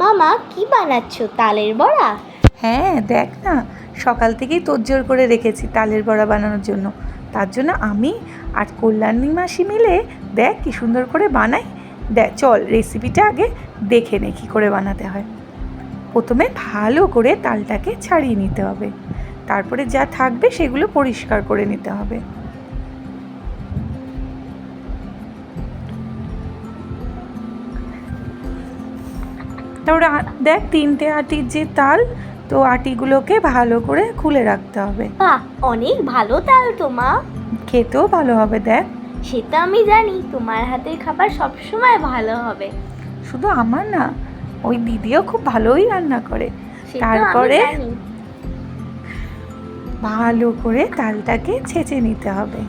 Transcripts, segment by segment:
মামা, কি বানাচ্ছ? তালের বড়া? হ্যাঁ দেখ না, সকাল থেকেই তোড়জোড় করে রেখেছি তালের বড়া বানানোর জন্য। তার জন্য আমি আর কল্যাণী মাসি মিলে দেখ কি সুন্দর করে বানাই। দেখ, চল রেসিপিটা আগে দেখে নে কী করে বানাতে হয়। প্রথমে ভালো করে তালটাকে ছাড়িয়ে নিতে হবে। তারপরে যা থাকবে সেগুলো পরিষ্কার করে নিতে হবে। তারপরে দেখ তিনটে আটির যে তাল তো আটিগুলোকে ভালো করে খুলে রাখতে হবে। বাহ অনেক ভালো তাল তো মা। খেতেও ভালো হবে দেখ। সেটা আমি জানি তোমার হাতের খাবার সবসময় ভালো হবে। শুধু আমার না ওই দিদিও খুব ভালোই রান্না করে। তারপরে? ভালো করে তালটাকে ছেঁচে নিতে হবে।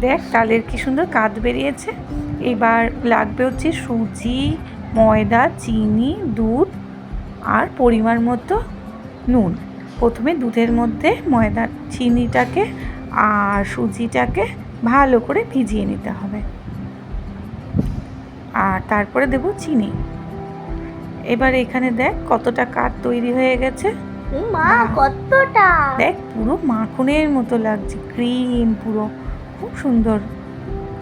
দেখ তালের কি সুন্দর কাত বেরিয়েছে। এবার লাগবে হচ্ছে সুজি ময়দা চিনি দুধ আর পরিমাণ মতো নুন। প্রথমে দুধের মধ্যে ময়দা চিনিটাকে আর সুজিটাকে ভালো করে ভিজিয়ে নিতে হবে। আর তারপরে দেব চিনি। এবার এখানে দেখ কতটা কাঠ তৈরি হয়ে গেছে। মা কতটা! দেখ পুরো মাখনের মতো লাগছে ক্রিম পুরো। খুব সুন্দর।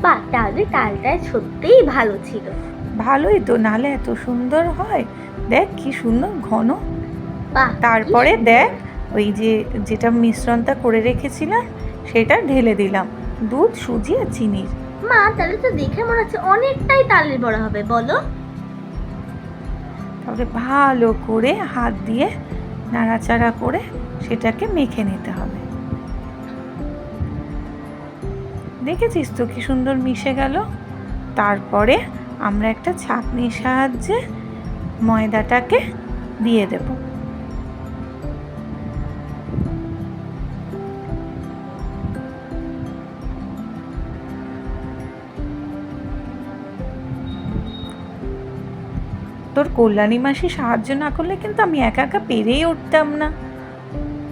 বাহ তাহলে তালটা সত্যিই ভালো ছিল। ভালোই তো নালে এত সুন্দর হয়। দেখ কি সুন্দর ঘন। বাহ তারপরে দেখ ওই যে যেটা মিশ্রণটা করে রেখেছিলাম সেটা ঢেলে দিলাম। দুধ সুজি আর চিনির মা তাহলে তো দেখে মনে হচ্ছে অনেকটাই তালের বড়া হবে বলো। তারপরে ভালো করে হাত দিয়ে নাড়াচাড়া করে সেটাকে মেখে নিতে হবে। দেখেছিস তো কি সুন্দর মিশে গেল? তারপরে আমরা একটা ছাঁকনির সাহায্যে ময়দাটাকে দিয়ে দেব। তোর কল্যাণী মাসি সাহায্য না করলে কিন্তু আমি একা একা পেরেই উঠতাম না।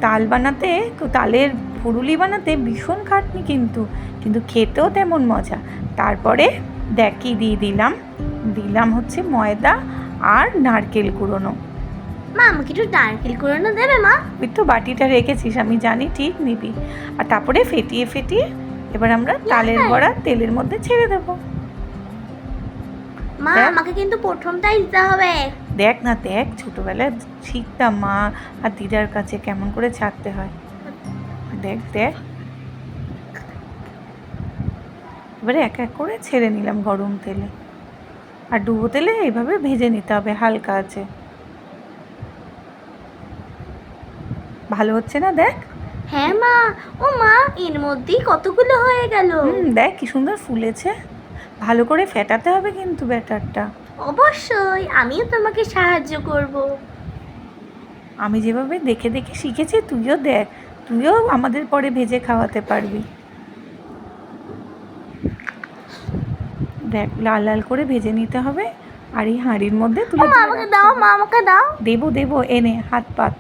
তাল বানাতে তালের ফুরুলি বানাতে ভীষণ খাটনি কিন্তু কিন্তু খেতেও তেমন মজা। তারপরে দেখ দিয়ে দিলাম। দিলাম হচ্ছে ময়দা আর নারকেল কুড়োনো। মা আমাকে একটু নারকেল কুড়ানো দেবে মা? তুই তো বাটিটা রেখেছিস আমি জানি ঠিক নিবি। আর তারপরে ফেটিয়ে ফেটিয়ে এবার আমরা তালের বড়া তেলের মধ্যে ছেড়ে দেবো। মা আমাকে কিন্তু প্রথমটাই দিতে হবে। দেখ না দেখ ছোটবেলায় শিখতাম মা আর দিদার কাছে কেমন করে ছাড়তে হয়। দেখ দেখ। এবারে এক এক করে ছেড়ে নিলাম গরম তেলে। আর ডুবো তেলে এইভাবে ভেজে নিতে হবে হালকা আছে। ভালো হচ্ছে না দেখ? হ্যাঁ মা ও মা এর মধ্যেই কতগুলো হয়ে গেল। দেখ কি সুন্দর ফুলেছে। ভালো করে ফেটাতে হবে কিন্তু ব্যাটারটা। অবশ্যই আমিও তোমাকে সাহায্য করব। আমি যেভাবে দেখে দেখে শিখেছি তুইও দেখ। তুইও আমাদের পরে ভেজে খাওয়াতে পারবি। দেখ লাল লাল করে ভেজে নিতে হবে আর এই হাঁড়ির মধ্যে তুলে আমাকে দাও মা আমাকে দাও। দেবো দেবো এনে হাত পাত।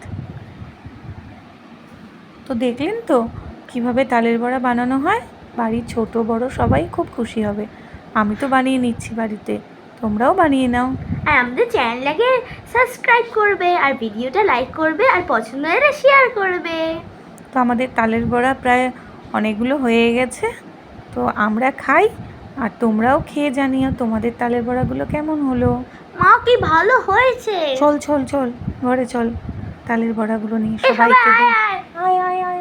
তো দেখলেন তো কীভাবে তালের বড়া বানানো হয়? বাড়ির ছোট বড় সবাই খুব খুশি হবে। আমি তো বানিয়ে নিচ্ছি বাড়িতে তোমরাও বানিয়ে নাও। আর আমাদের চ্যানেলটাকে সাবস্ক্রাইব করবে আর ভিডিওটা লাইক করবে আর পছন্দ হলে শেয়ার করবে। তো আমাদের তালের বড়া প্রায় অনেকগুলো হয়ে গেছে। তো আমরা খাই আর তোমরাও খেয়ে জানিও তোমাদের তালের বড়াগুলো কেমন হলো। মা কি ভালো হয়েছে। চল চল চল ঘরে চল তালের বড়াগুলো নিয়ে সবাই সবাইকে আয় আয় আয়,